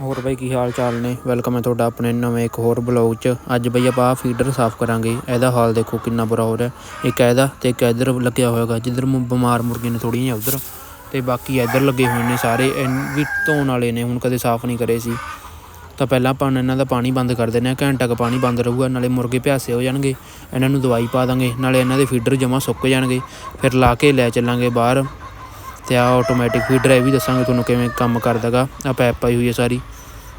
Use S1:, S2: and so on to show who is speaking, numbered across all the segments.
S1: ਹੋਰ ਬਾਈ ਕੀ ਹਾਲ ਚਾਲ ਨੇ? ਵੈਲਕਮ ਹੈ ਤੁਹਾਡਾ ਆਪਣੇ ਨਵੇਂ ਇੱਕ ਹੋਰ ਬਲੌਗ 'ਚ। ਅੱਜ ਬਈ ਆਪਾਂ ਫੀਡਰ ਸਾਫ਼ ਕਰਾਂਗੇ। ਇਹਦਾ ਹਾਲ ਦੇਖੋ ਕਿੰਨਾ ਬੁਰਾ ਹੋ ਰਿਹਾ। ਇੱਕ ਇਹਦਾ ਤੇ ਇੱਕ ਇੱਧਰ ਲੱਗਿਆ ਹੋਇਆਗਾ ਜਿੱਧਰ ਮੁ- ਬਿਮਾਰ ਮੁਰਗੇ ਨੇ ਥੋੜ੍ਹੀਆਂ ਜਿਹੀਆਂ ਉਧਰ। ਤੇ ਬਾਕੀ ਇੱਧਰ ਲੱਗੇ ਹੋਏ ਨੇ ਸਾਰੇ। ਇਨ ਵੀ ਧੋਣ ਵਾਲੇ ਨੇ, ਹੁਣ ਕਦੇ ਸਾਫ਼ ਨਹੀਂ ਕਰੇ ਸੀ। ਤਾਂ ਪਹਿਲਾਂ ਆਪਾਂ ਇਹਨਾਂ ਦਾ ਪਾਣੀ ਬੰਦ ਕਰ ਦਿੰਦੇ ਹਾਂ। ਘੰਟਾ ਕੁ ਪਾਣੀ ਬੰਦ ਰਹੂਗਾ, ਨਾਲੇ ਮੁਰਗੇ ਪਿਆਸੇ ਹੋ ਜਾਣਗੇ। ਇਹਨਾਂ ਨੂੰ ਦਵਾਈ ਪਾ ਦਾਂਗੇ। ਨਾਲੇ ਇਹਨਾਂ ਦੇ ਫੀਡਰ ਜਮਾ ਸੁੱਕ ਜਾਣਗੇ। ਫਿਰ ਲਾ ਕੇ ਲੈ ਚੱਲਾਂਗੇ ਬਾਹਰ। ਤੇ ਆ ਆਟੋਮੈਟਿਕ ਫੀਡਰ ਇਹ ਵੀ ਦੱਸਾਂਗੇ ਤੁਹਾਨੂੰ ਕਿਵੇਂ ਕੰਮ ਕਰਦਾਗਾ। ਆ ਪੈਪ ਪਾਈ ਹੋਈ ਹੈ ਸਾਰੀ।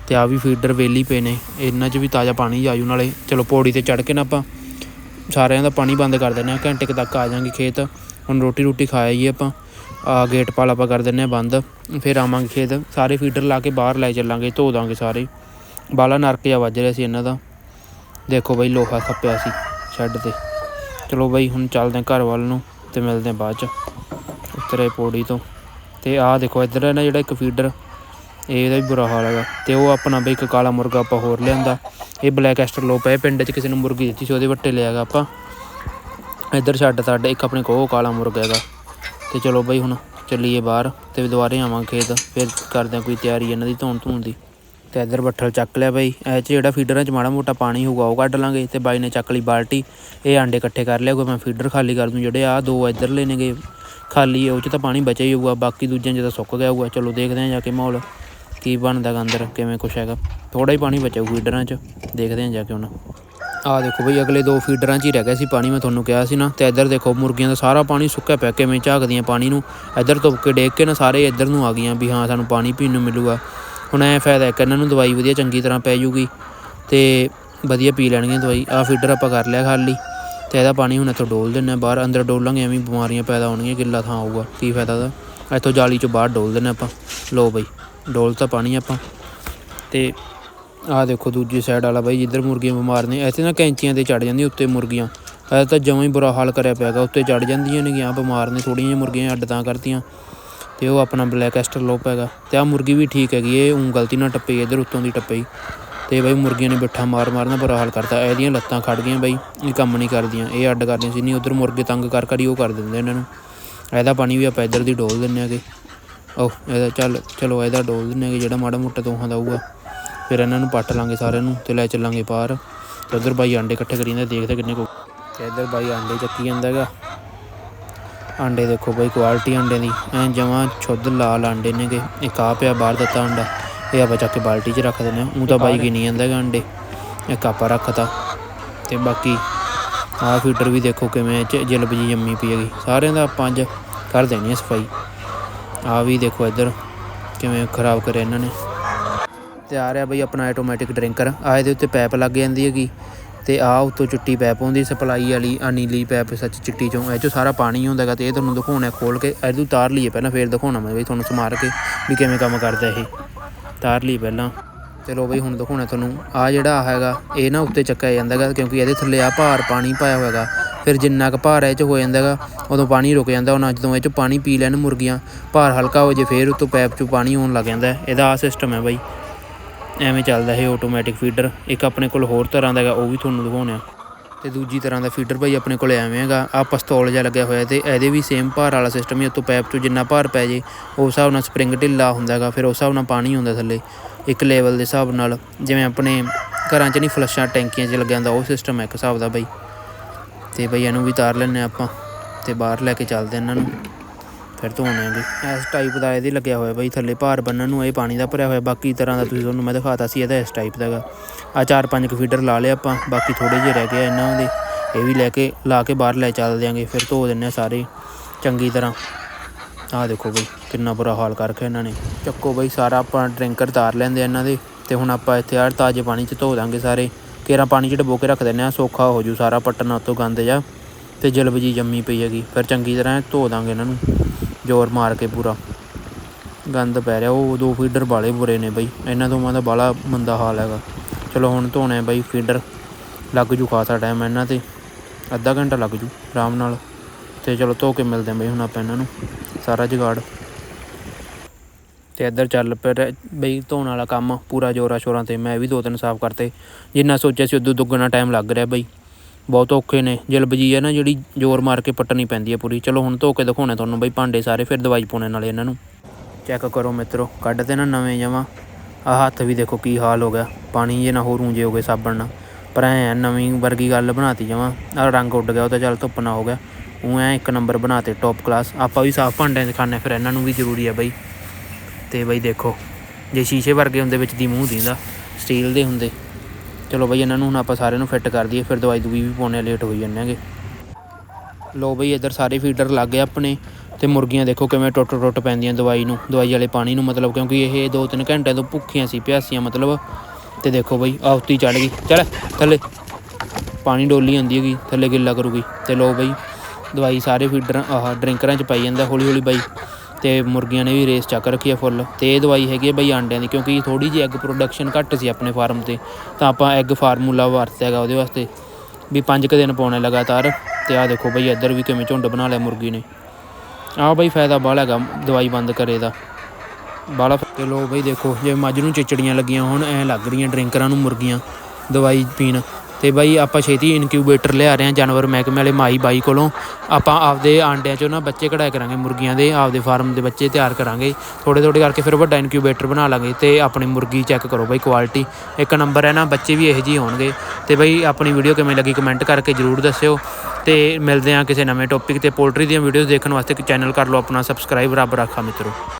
S1: ਤੇ ਆ ਵੀ ਫੀਡਰ ਵੇਲੀ ਪਏ ਨੇ। ਇਹਨਾਂ 'ਚ ਵੀ ਤਾਜ਼ਾ ਪਾਣੀ ਆਜੂ ਨਾਲੇ। ਚਲੋ ਪੌੜੀ ਤੇ ਚੜ ਕੇ ਨਾ ਆਪਾਂ ਸਾਰਿਆਂ ਦਾ ਪਾਣੀ ਬੰਦ ਕਰ ਦਿੰਦੇ ਆ ਘੰਟੇ ਕੁ ਤੱਕ ਆ ਜਾਾਂਗੇ ਖੇਤ। ਹੁਣ ਰੋਟੀ ਰੋਟੀ ਖਾ ਆਈਏ ਆਪਾਂ ਆ ਗੇਟ ਪਾਲ ਆਪਾਂ ਕਰ ਦਿੰਦੇ ਆ ਬੰਦ। ਫਿਰ ਆਵਾਂਗੇ ਖੇਤ। ਸਾਰੇ ਫੀਡਰ ਲਾ ਕੇ ਬਾਹਰ ਲੈ ਚੱਲਾਂਗੇ, ਧੋ ਦਾਂਗੇ ਸਾਰੇ। ਬਾਲਾ ਨਰਕ ਜਿਹਾ ਵੱਜ ਰਿਹਾ ਸੀ ਇਹਨਾਂ ਦਾ। ਦੇਖੋ ਬਈ ਲੋਹਾ ਖੱਪਿਆ ਸੀ ਸ਼ੈੱਡ ਤੇ। ਚਲੋ ਬਈ ਹੁਣ ਚੱਲਦੇ ਆ ਘਰ ਵੱਲ ਨੂੰ ਤੇ ਮਿਲਦੇ ਆ ਬਾਅਦ ਚ। ਉਤਰੇ ਪੌੜੀ ਤੋਂ। ਤੇ ਆਹ ਦੇਖੋ, ਇੱਧਰ ਹੈ ਨਾ ਜਿਹੜਾ ਇੱਕ ਫੀਡਰ ਇਹਦਾ ਵੀ ਬੁਰਾ ਹਾਲ ਹੈਗਾ। ਤੇ ਉਹ ਆਪਣਾ ਬਈ ਇੱਕ ਕਾਲਾ ਮੁਰਗਾ ਆਪਾਂ ਹੋਰ ਲਿਆਂਦਾ। ਇਹ ਬਲੈਕ ਐਸਟਰ ਲੋਪ ਹੈ ਪਿੰਡ 'ਚ ਕਿਸੇ ਨੂੰ ਮੁਰਗੀ ਦਿੱਤੀ ਸੀ, ਉਹਦੇ ਵੱਟੇ ਲਿਆਗਾ ਆਪਾਂ। ਇੱਧਰ ਛੱਡ ਤਾ ਇੱਕ ਆਪਣੇ ਕੋਲ ਉਹ ਕਾਲਾ ਮੁਰਗਾ ਹੈਗਾ। ਤੇ ਚਲੋ ਬਈ ਹੁਣ ਚੱਲੀਏ ਬਾਹਰ ਤੇ ਦੁਬਾਰੇ ਆਵਾਂਗੇ ਖੇਤ। ਫਿਰ ਕਰਦੇ ਹਾਂ ਕੋਈ ਤਿਆਰੀ ਇਹਨਾਂ ਦੀ ਧੋਣ ਧੂਣ ਦੀ। ਤੇ ਇੱਧਰ ਬੱਠਲ ਚੱਕ ਲਿਆ ਬਈ। ਇਹ 'ਚ ਜਿਹੜਾ ਫੀਡਰਾਂ 'ਚ ਮਾੜਾ ਮੋਟਾ ਪਾਣੀ ਹੋਊਗਾ, ਉਹ ਕੱਢ ਲਾਂਗੇ। ਤੇ ਬਾਈ ਨੇ ਚੱਕ ਲਈ ਬਾਲਟੀ। ਇਹ ਆਂਡੇ ਇਕੱਠੇ ਕਰ ਲਿਆ ਕੋਈ ਮੈਂ ਫੀਡਰ ਖਾਲੀ ਕਰ ਦੂੰ। ਜਿਹੜੇ ਆ ਦੋ ਇੱਧਰ ਨੇਗੇ। ਖਾਲੀ ਹੈ, ਉਹ 'ਚ ਤਾਂ ਪਾਣੀ ਬਚਿਆ ਹੀ ਹੋਊਗਾ, ਬਾਕੀ ਦੂਜਿਆਂ 'ਚ ਤਾਂ ਸੁੱਕ ਗਿਆ ਹੋਊਗਾ। ਚਲੋ ਦੇਖਦੇ ਹਾਂ ਜਾ ਕੇ ਮਾਹੌਲ ਕੀ ਬਣਦਾ ਗਾ ਅੰਦਰ, ਕਿਵੇਂ ਕੁਛ ਹੈਗਾ। ਥੋੜਾ ਹੀ ਪਾਣੀ ਬਚਿਆ ਫੀਡਰਾਂ 'ਚ, ਦੇਖਦੇ ਹਾਂ ਜਾ ਕੇ ਹੁਣ। ਆਹ ਦੇਖੋ ਬਈ, ਅਗਲੇ ਦੋ ਫੀਡਰਾਂ 'ਚ ਹੀ ਰਹਿ ਗਿਆ ਸੀ ਪਾਣੀ, ਮੈਂ ਤੁਹਾਨੂੰ ਕਿਹਾ ਸੀ ਨਾ। ਤੇ ਇੱਧਰ ਦੇਖੋ ਮੁਰਗੀਆਂ ਦਾ ਸਾਰਾ ਪਾਣੀ ਸੁੱਕਿਆ ਪਿਆ, ਕਿਵੇਂ ਝਾਕਦੀਆਂ ਪਾਣੀ ਨੂੰ। ਇੱਧਰ ਧੁੱਪ ਕੇ ਡੇਕ ਕੇ ਨਾ ਸਾਰੇ ਇੱਧਰ ਨੂੰ ਆ ਗਈਆਂ ਵੀ ਹਾਂ, ਸਾਨੂੰ ਪਾਣੀ ਪੀਣ ਨੂੰ ਮਿਲੂਗਾ। ਹੁਣ ਐ ਫਾਇਦਾ ਹੈ ਕਿ ਇਹਨਾਂ ਨੂੰ ਦਵਾਈ ਵਧੀਆ ਚੰਗੀ ਤਰ੍ਹਾਂ ਪੈ ਜੂਗੀ ਤੇ ਵਧੀਆ ਪੀ ਲੈਣਗੀਆਂ ਦਵਾਈ। ਆਹ ਫੀਡਰ ਆਪਾਂ ਕਰ ਲਿਆ ਖਾਲੀ। ਤੇ ਇਹਦਾ ਪਾਣੀ ਹੁਣ ਇੱਥੋਂ ਡੋਲ ਦਿੰਨੇ ਬਾਹਰ ਅੰਦਰ ਡੋਲਾਂਗੇ, ਐਵੇਂ ਬਿਮਾਰੀਆਂ ਪੈਦਾ ਹੋਣਗੀਆਂ, ਗਿੱਲਾ ਥਾਂ ਆਊਗਾ ਕੀ ਫਾਇਦਾ ਦਾ ਇੱਥੋਂ ਜਾਲੀ ਚੋਂ ਬਾਹਰ ਡੋਲ ਦਿੰਨੇ ਆਪਾਂ। ਲੋ ਬਈ, ਡੋਲ ਤਾਂ ਪਾਣੀ ਆਪਾਂ। ਤੇ ਆਹ ਦੇਖੋ ਦੂਜੀ ਸਾਈਡ ਵਾਲਾ ਬਾਈ, ਜਿੱਧਰ ਮੁਰਗੀਆਂ ਬਿਮਾਰ ਨੇ, ਇੱਥੇ ਨਾ ਕੈਂਚੀਆਂ ਤੇ ਚੜ ਜਾਂਦੀਆਂ ਉੱਤੇ ਮੁਰਗੀਆਂ। ਇਹ ਤਾਂ ਜਮਾਂ ਹੀ ਬੁਰਾ ਹਾਲ ਕਰਿਆ ਪਿਆਗਾ ਉੱਤੇ ਚੜ ਜਾਂਦੀਆਂ ਨੇਗੀਆਂ ਬਿਮਾਰ ਨੇ ਥੋੜ੍ਹੀਆਂ ਜਿਹੀਆਂ ਮੁਰਗੀਆਂ ਅੱਡ ਤਾਂ ਕਰਤੀਆਂ। ਤੇ ਉਹ ਆਪਣਾ ਬਲੈਕ ਐਸਟਰ ਲੋਪ ਹੈਗਾ। ਤੇ ਆ ਮੁਰਗੀ ਵੀ ਠੀਕ ਹੈਗੀ, ਇਹ ਉਂ ਗਲਤੀ ਨਾਲ ਟੱਪੀ, ਇੱਧਰ ਉੱਤੋਂ ਦੀ ਟੱਪੇ ਤੇ ਬਾਈ ਮੁਰਗੀਆਂ ਨੇ ਬਿੱਠਾ ਮਾਰ ਮਾਰਨਾ ਬੁਰਾ ਹਾਲ ਕਰਤਾ। ਇਹਦੀਆਂ ਲੱਤਾਂ ਖੜ ਗਈਆਂ ਬਾਈ, ਇਹ ਕੰਮ ਨਹੀਂ ਕਰਦੀਆਂ। ਇਹ ਅੱਡ ਕਰਦੀਆਂ ਸੀ, ਨਹੀਂ ਉਧਰ ਮੁਰਗੇ ਤੰਗ ਕਰ ਕਰ ਹੀ ਉਹ ਕਰ ਦਿੰਦੇ ਇਹਨਾਂ ਨੂੰ। ਇਹਦਾ ਪਾਣੀ ਵੀ ਆਪਾਂ ਇੱਧਰ ਦੀ ਡੋਲ ਦਿੰਨੇ ਆਗੇ। ਉਹ ਇਹਦਾ ਚੱਲ, ਚਲੋ ਇਹਦਾ ਡੋਲ ਦਿੰਨੇ ਆਗੇ, ਜਿਹੜਾ ਮਾੜਾ ਮੋਟਾ ਦੋਹਾਂ ਦਾ ਆਊਗਾ ਫਿਰ ਇਹਨਾਂ ਨੂੰ ਪੱਟ ਲਾਂਗੇ ਸਾਰਿਆਂ ਨੂੰ ਤੇ ਲੈ ਚੱਲਾਂਗੇ ਬਾਹਰ। ਤੇ ਉਧਰ ਬਾਈ ਆਂਡੇ ਇਕੱਠੇ ਕਰੀ ਜਾਂਦੇ, ਦੇਖਦੇ ਕਿੰਨੇ ਕੋ ਤੇ ਇੱਧਰ ਬਾਈ ਆਂਡੇ ਚੱਕੀ ਜਾਂਦਾ ਹੈਗਾ। ਆਂਡੇ ਦੇਖੋ ਬਾਈ ਕੁਆਲਿਟੀ ਆਂਡੇ ਦੀ। ਐ ਜਮਾਂ ਸ਼ੁੱਧ ਲਾਲ ਆਂਡੇ ਨੇਗੇ। ਇੱਕ ਆ ਪਿਆ ਬਾਹਰ ਦਿੱਤਾ ਆਂਡਾ। ਇਹ ਆਪਾਂ ਚੱਕ ਕੇ ਬਾਲਟੀ 'ਚ ਰੱਖ ਦਿੰਦੇ ਆ ਉਹ ਤਾਂ ਬਾਈ ਗਿਣੀ ਜਾਂਦਾ ਹੈਗਾ ਆਂਡੇ ਇੱਕ ਆਪਾਂ ਰੱਖਤਾ। ਤੇ ਬਾਕੀ ਆਹ ਫੀਡਰ ਵੀ ਦੇਖੋ ਕਿਵੇਂ ਚ ਜਲਬ ਜੀ ਜੰਮੀ ਪਈ ਹੈਗੀ। ਸਾਰਿਆਂ ਦਾ ਆਪਾਂ ਅੱਜ ਕਰ ਦੇਣੀ ਆ ਸਫ਼ਾਈ। ਆ ਵੀ ਦੇਖੋ ਇੱਧਰ ਕਿਵੇਂ ਖਰਾਬ ਕਰਿਆ ਇਹਨਾਂ ਨੇ। ਤੇ ਆ ਰਿਹਾ ਬਈ ਆਪਣਾ ਆਟੋਮੈਟਿਕ ਡਰਿੰਕਰ ਆ ਇਹਦੇ ਉੱਤੇ ਪੈਪ ਲੱਗ ਜਾਂਦੀ ਹੈਗੀ। ਤੇ ਆ ਉੱਤੋਂ ਚਿੱਟੀ ਪੈਪ ਹੁੰਦੀ ਸਪਲਾਈ ਵਾਲੀ ਆ ਨੀਲੀ ਪੈਪ ਸੱਚ ਚਿੱਟੀ ਚੋਂ। ਇਹ ਚੋਂ ਸਾਰਾ ਪਾਣੀ ਹੁੰਦਾ ਹੈਗਾ ਤੇ ਇਹ ਤੁਹਾਨੂੰ ਦਿਖਾਉਣਾ ਖੋਲ ਕੇ। ਇਹਨੂੰ ਉਤਾਰ ਲਈਏ ਪਹਿਲਾਂ ਫੇਰ ਦਿਖਾਉਣਾ ਮੈਂ ਬਈ ਤੁਹਾਨੂੰ ਸਮਾਰ ਕੇ ਵੀ ਕਿਵੇਂ ਕੰਮ ਕਰਦਾ ਇਹ। ਤਾਰ ਲਈ ਪਹਿਲਾਂ। ਚਲੋ ਬਈ ਹੁਣ ਦਿਖਾਉਣਾ ਤੁਹਾਨੂੰ। ਆ ਜਿਹੜਾ ਆ ਹੈਗਾ, ਇਹ ਨਾ ਉੱਤੇ ਚੱਕਿਆ ਜਾਂਦਾ ਹੈਗਾ ਕਿਉਂਕਿ ਇਹਦੇ ਥੱਲੇ ਆ ਭਾਰ ਪਾਣੀ ਪਾਇਆ ਹੋਇਆ ਫਿਰ ਜਿੰਨਾ ਕੁ ਭਾਰ ਇਹ ਚ ਹੋ ਜਾਂਦਾ ਹੈਗਾ ਉਦੋਂ ਪਾਣੀ ਰੁਕ ਜਾਂਦਾ ਹੁਣ। ਜਦੋਂ ਇਹ ਚ ਪਾਣੀ ਪੀ ਲੈਣ ਮੁਰਗੀਆਂ, ਭਾਰ ਹਲਕਾ ਹੋ ਜੇ ਫਿਰ ਉੱਤੋਂ ਪੈਪ ਚੋਂ ਪਾਣੀ ਆਉਣ ਲੱਗ ਜਾਂਦਾ। ਇਹਦਾ ਆ ਸਿਸਟਮ ਹੈ ਬਾਈ। ਐਵੇਂ ਚੱਲਦਾ ਇਹ ਆਟੋਮੈਟਿਕ ਫੀਡਰ ਇੱਕ ਆਪਣੇ ਕੋਲ ਹੋਰ ਤਰ੍ਹਾਂ ਦਾ ਹੈਗਾ, ਉਹ ਵੀ ਤੁਹਾਨੂੰ ਦਿਖਾਉਣਾ ਤੇ ਦੂਜੀ ਤਰ੍ਹਾਂ ਦਾ ਫੀਡਰ ਭਾਈ ਆਪਣੇ ਕੋਲ ਐਵੇਂ ਹੈਗਾ। ਆ ਪਿਸਤੌਲ ਜਿਹਾ ਲੱਗਿਆ ਹੋਇਆ ਤੇ ਇਹਦੇ ਵੀ ਸੇਮ ਭਾਰ ਵਾਲਾ ਸਿਸਟਮ ਹੀ, ਉੱਤੋਂ ਪੈਪ 'ਚੋਂ ਜਿੰਨਾ ਭਾਰ ਪੈ ਜੇ ਉਸ ਹਿਸਾਬ ਨਾਲ ਸਪਰਿੰਗ ਢਿੱਲਾ ਹੁੰਦਾ ਹੈਗਾ, ਫਿਰ ਉਸ ਹਿਸਾਬ ਨਾਲ ਪਾਣੀ ਹੁੰਦਾ ਥੱਲੇ। ਇੱਕ ਲੈਵਲ ਦੇ ਹਿਸਾਬ ਨਾਲ, ਜਿਵੇਂ ਆਪਣੇ ਘਰਾਂ 'ਚ ਨਹੀਂ ਫਲਸ਼ਾਂ ਟੈਂਕੀਆਂ 'ਚ ਲੱਗਿਆ ਹੁੰਦਾ, ਉਹ ਸਿਸਟਮ ਹੈ ਇੱਕ ਹਿਸਾਬ ਦਾ ਬਾਈ ਤੇ ਬਈ ਇਹਨੂੰ ਵੀ ਤਾਰ ਲੈਣੇ ਆਪਾਂ, ਤੇ ਬਾਹਰ ਲੈ ਕੇ ਚੱਲਦੇ ਇਹਨਾਂ ਨੂੰ। ਫਿਰ ਧੋਣੇ ਆਂਗੇ ਇਸ ਟਾਈਪ ਦਾ ਇਹਦੇ ਲੱਗਿਆ ਹੋਇਆ ਬਈ, ਥੱਲੇ ਭਾਰ ਬੰਨਣ ਨੂੰ ਇਹ ਪਾਣੀ ਦਾ ਭਰਿਆ ਹੋਇਆ। ਬਾਕੀ ਤਰ੍ਹਾਂ ਦਾ ਤੁਸੀਂ ਤੁਹਾਨੂੰ ਮੈਂ ਦਿਖਾਤਾ ਸੀ ਇਹਦਾ ਇਸ ਟਾਈਪ ਦਾ ਹੈਗਾ ਆ ਚਾਰ ਪੰਜ ਕੁ ਫੀਡਰ ਲਾ ਲਿਆ ਆਪਾਂ, ਬਾਕੀ ਥੋੜੇ ਜਿਹੇ ਰਹਿ ਗਏ ਆ ਇਹਨਾਂ ਦੇ। ਇਹ ਵੀ ਲੈ ਕੇ, ਲਾ ਕੇ ਬਾਹਰ ਲੈ ਚੱਲ ਦਿਆਂਗੇ, ਫਿਰ ਧੋ ਦਿੰਨੇ ਆ ਸਾਰੇ। ਚੰਗੀ ਤਰ੍ਹਾਂ। ਆਹ ਦੇਖੋ ਬਈ, ਕਿੰਨਾ ਬੁਰਾ ਹਾਲ ਕਰਕੇ ਇਹਨਾਂ ਨੇ। ਚੱਕੋ ਬਈ, ਸਾਰਾ ਆਪਾਂ ਡਰਿੰਕਰ ਤਾਰ ਲੈਂਦੇ ਇਹਨਾਂ ਦੇ। ਤੇ ਹੁਣ ਆਪਾਂ ਇੱਥੇ ਆ ਤਾਜ਼ੇ ਪਾਣੀ 'ਚ ਧੋ ਦਾਂਗੇ ਸਾਰੇ। ਕੇਰਾਂ ਪਾਣੀ 'ਚ ਡਬੋ ਕੇ ਰੱਖ ਦਿੰਨੇ ਆ, ਸੌਖਾ ਹੋ ਜੂ ਸਾਰਾ ਪੱਟਣਾ ਉੱਤੋਂ ਗੰਦ ਜਾ ਤੇ ਜਲਬ ਜੀ ਜੰਮੀ ਪਈ ਹੈਗੀ। ਫਿਰ ਚੰਗੀ ਤਰ੍ਹਾਂ ਧੋ ਦਾਂਗੇ ਇਹਨਾਂ ਨੂੰ। ਜ਼ੋਰ ਮਾਰ ਕੇ ਪੂਰਾ। ਗੰਦ ਪੈ ਰਿਹਾ। ਉਹ ਦੋ ਫੀਡਰ ਬਾਲੇ ਬੁਰੇ ਨੇ ਬਈ। ਇਹਨਾਂ ਦੋਵਾਂ ਦਾ ਬਾਲਾ ਮੰਦਾ ਹਾਲ ਹੈਗਾ। ਚਲੋ ਹੁਣ ਧੋਣੇ ਆ ਬਈ ਫੀਡਰ ਲੱਗ ਜੂ ਖਾਸਾ ਟਾਈਮ ਇਹਨਾਂ ਤੇ। ਅੱਧਾ ਘੰਟਾ ਲੱਗ ਜੂ ਆਰਾਮ ਨਾਲ। ਤੇ ਚਲੋ ਧੋ ਕੇ ਮਿਲਦੇ ਆ ਬਈ ਹੁਣ ਆਪਾਂ ਇਹਨਾਂ ਨੂੰ। ਸਾਰਾ ਜੁਗਾੜ। ਤੇ ਇੱਧਰ ਚੱਲ ਪਿਆ ਬਈ ਧੋਣ ਵਾਲਾ ਕੰਮ। ਪੂਰਾ ਜੋਰਾਂ ਸ਼ੋਰਾਂ ਤੇ ਮੈਂ ਵੀ ਦੋ ਤਿੰਨ ਸਾਫ਼ ਕਰਤੇ। ਜਿੰਨਾ ਸੋਚਿਆ ਸੀ ਉਦੋਂ ਦੁੱਗਣਾ ਟਾਈਮ ਲੱਗ ਰਿਹਾ ਬਈ। ਬਹੁਤ ਔਖੇ ਨੇ, ਜਲਬਜੀ ਹੈ ਨਾ ਜਿਹੜੀ ਜ਼ੋਰ ਮਾਰ ਕੇ ਪੱਟਣੀ ਪੈਂਦੀ ਹੈ ਪੂਰੀ। ਚਲੋ ਹੁਣ ਧੋ ਕੇ ਦਿਖਾਉਣੇ ਤੁਹਾਨੂੰ ਬਈ, ਭਾਂਡੇ ਸਾਰੇ ਫਿਰ ਦਵਾਈ ਪਾਉਣੇ ਨਾਲੇ ਇਹਨਾਂ ਨੂੰ। ਚੈੱਕ ਕਰੋ ਮਿੱਤਰੋ, ਕੱਢ ਤੇ ਨਾ ਨਵੇਂ ਜਮਾਂ। ਆ ਹੱਥ ਵੀ ਦੇਖੋ ਕੀ ਹਾਲ ਹੋ ਗਿਆ। ਪਾਣੀ ਜੇ ਨਾ ਹੋਰ ਉਂਝੇ ਹੋ ਗਏ ਸਾਬਣ ਨਾਲ। ਪਰ ਐ ਨਵੀਂ ਵਰਗੀ ਗੱਲ ਬਣਾਤੀ ਜਮਾਂ। ਆ ਰੰਗ ਉੱਡ ਗਿਆ, ਉਹ ਤਾਂ ਚੱਲ ਧੁੱਪ ਨਾ ਹੋ ਗਿਆ। ਉਹ ਐ ਇੱਕ ਨੰਬਰ ਬਣਾਤੇ ਟੌਪ ਕਲਾਸ ਆਪਾਂ ਵੀ ਸਾਫ਼ ਭਾਂਡਿਆਂ 'ਚ ਖਾਂਦੇ ਫਿਰ ਇਹਨਾਂ ਨੂੰ ਵੀ ਜ਼ਰੂਰੀ ਆ ਬਈ। ਤੇ ਬਈ ਦੇਖੋ, ਜੇ ਸ਼ੀਸ਼ੇ ਵਰਗੇ ਹੁੰਦੇ ਵਿੱਚ ਦੀ ਮੂੰਹ ਦਿੰਦਾ ਸਟੀਲ ਦੇ ਹੁੰਦੇ। ਚਲੋ ਬਈ ਇਹਨਾਂ ਨੂੰ ਹੁਣ ਆਪਾਂ ਸਾਰਿਆਂ ਨੂੰ ਫਿੱਟ ਕਰ ਦਈਏ, ਫਿਰ ਦਵਾਈ ਦੂਈ ਵੀ ਪਾਉਣੇ ਲੇਟ ਹੋਈ ਜਾਂਦੇ ਲੋ ਬਈ ਇੱਧਰ ਸਾਰੇ ਫੀਡਰ ਲੱਗ ਗਏ ਆਪਣੇ, ਤੇ ਮੁਰਗੀਆਂ ਦੇਖੋ ਕਿਵੇਂ ਟੁੱਟ ਟੁੱਟ ਪੈਂਦੀਆਂ ਦਵਾਈ ਨੂੰ, ਦਵਾਈ ਵਾਲੇ ਪਾਣੀ ਨੂੰ, ਮਤਲਬ ਕਿਉਂਕਿ ਇਹ 2-3 ਘੰਟੇ ਤੋਂ ਭੁੱਖੀਆਂ ਸੀ, ਪਿਆਸੀਆਂ ਮਤਲਬ। ਤੇ ਦੇਖੋ ਬਈ ਆਹ ਉੱਤੀ ਚੜ ਗਈ ਚੱਲ ਥੱਲੇ। ਪਾਣੀ ਡੋਲੀ ਜਾਂਦੀ ਹੈਗੀ, ਥੱਲੇ ਗਿੱਲਾ ਕਰੂਗੀ। ਤੇ ਲੋ ਬਈ ਦਵਾਈ ਸਾਰੇ ਫੀਡਰ ਆਹ ਡਰਿੰਕਰਾਂ 'ਚ ਪਾਈ ਜਾਂਦਾ ਹੌਲੀ ਹੌਲੀ ਬਾਈ। ਤੇ ਮੁਰਗੀਆਂ ਨੇ ਵੀ ਰੇਸ ਚੱਕ ਰੱਖੀ ਆ ਫੁੱਲ। ਤੇ ਇਹ ਦਵਾਈ ਹੈਗੀ ਹੈ ਬਈ ਆਂਡਿਆਂ ਦੀ, ਕਿਉਂਕਿ ਥੋੜੀ ਜਿਹੀ ਐਗ ਪ੍ਰੋਡਕਸ਼ਨ ਘੱਟ ਸੀ ਆਪਣੇ ਫਾਰਮ ਤੇ। ਤਾਂ ਆਪਾਂ ਐਗ ਫਾਰਮੂਲਾ ਵਰਤਿਆ ਹੈਗਾ ਉਹਦੇ ਵਾਸਤੇ, ਵੀ ਪੰਜ ਕੁ ਦਿਨ ਪਾਉਣੇ ਲਗਾਤਾਰ। ਤੇ ਆਹ ਦੇਖੋ ਬਈ ਇੱਧਰ ਵੀ ਕਿਵੇਂ ਝੁੰਡ ਬਣਾ ਲਿਆ ਮੁਰਗੀ ਨੇ। ਆਹ ਬਈ ਫਾਇਦਾ ਬਾਹਲਾ ਹੈਗਾ ਦਵਾਈ ਬੰਦ ਕਰੇ ਦਾ। ਬਾਹਲਾ ਫ- ਤੇ ਲੋ ਬਈ ਦੇਖੋ, ਜੇ ਮੱਝ ਨੂੰ ਚਿਚੜੀਆਂ ਲੱਗੀਆਂ ਹੁਣ, ਐ ਲੱਗ ਰਹੀਆਂ ਡਰਿੰਕਰਾਂ ਨੂੰ ਮੁਰਗੀਆਂ ਦਵਾਈ ਪੀਣ। ਤੇ ਬਈ ਆਪਾਂ ਛੇਤੀ ਇਨਕਿਊਬੇਟਰ ਲਿਆ ਰਹੇ ਹਾਂ ਜਾਨਵਰ ਮਹਿਕਮੇ ਵਾਲੇ ਮਾਈ ਬਾਈ ਕੋਲੋਂ। ਆਪਾਂ ਆਪਦੇ ਆਂਡਿਆਂ ਚੋਂ ਨਾ ਬੱਚੇ ਕਢਾਇਆ ਕਰਾਂਗੇ, ਮੁਰਗੀਆਂ ਦੇ ਆਪਦੇ ਫਾਰਮ ਦੇ ਬੱਚੇ ਤਿਆਰ ਕਰਾਂਗੇ। ਥੋੜੇ ਥੋੜੇ ਕਰਕੇ ਫਿਰ ਵੱਡਾ ਇਨਕਿਊਬੇਟਰ ਬਣਾ ਲਾਂਗੇ ਤੇ ਆਪਣੀ ਮੁਰਗੀ ਚੈੱਕ ਕਰੋ ਬਾਈ ਕੁਆਲਿਟੀ ਇੱਕ ਨੰਬਰ ਹੈ ਨਾ, ਬੱਚੇ ਵੀ ਇਹੋ ਜਿਹੇ ਹੋਣਗੇ। ਤੇ ਬਈ ਆਪਣੀ ਵੀਡੀਓ ਕਿਵੇਂ ਲੱਗੀ ਕਮੈਂਟ ਕਰਕੇ ਜਰੂਰ ਦੱਸਿਓ। ਤੇ ਮਿਲਦੇ ਹਾਂ ਕਿਸੇ ਨਵੇਂ ਟੌਪਿਕ ਤੇ ਪੋਲਟਰੀ ਦੀਆਂ ਵੀਡੀਓਜ਼ ਦੇਖਣ ਵਾਸਤੇ। ਚੈਨਲ ਕਰ ਲਓ ਆਪਣਾ ਸਬਸਕ੍ਰਾਈਬ ਰੱਬ ਰੱਖਾ ਮਿੱਤਰੋ।